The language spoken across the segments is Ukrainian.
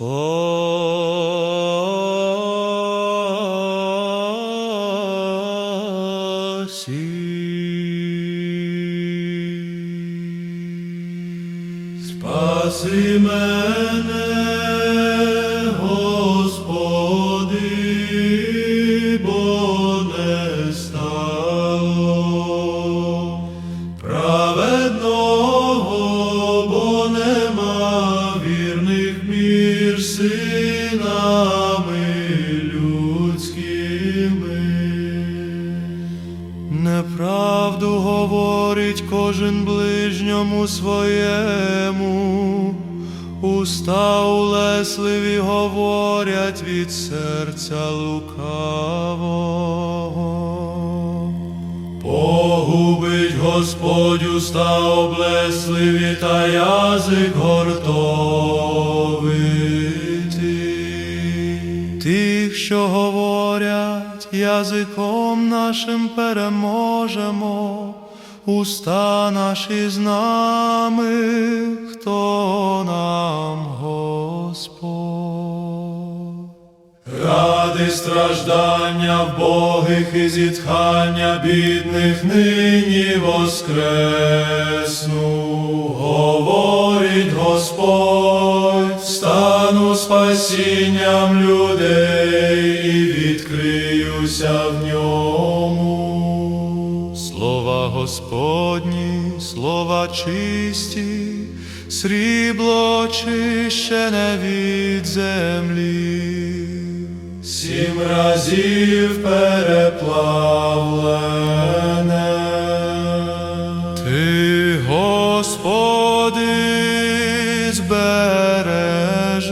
Спаси. Спаси мене, Господи, бо між синами людськими. Неправду говорить кожен ближньому своєму, уста улесливі говорять від серця лукавого. Погубить Господь уста облесливі та язик гортовитий. Що говорять, язиком нашим переможемо, уста наші з нами, хто нам Господь. Ради страждання вбогих і зітхання бідних нині воскресну, говорить Господь, спасінням людей і відкриюся в ньому. Слова Господні, слова чисті, срібло чищене від землі сім разів переплавлене. Ти, Господи, збережеш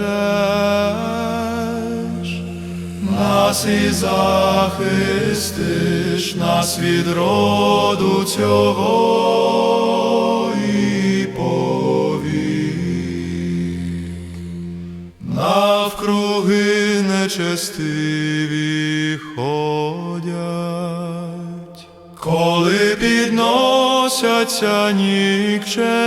нас і захистиш нас від роду цього і повік. Навкруги нечестиві ходять, коли підносяться нікчемні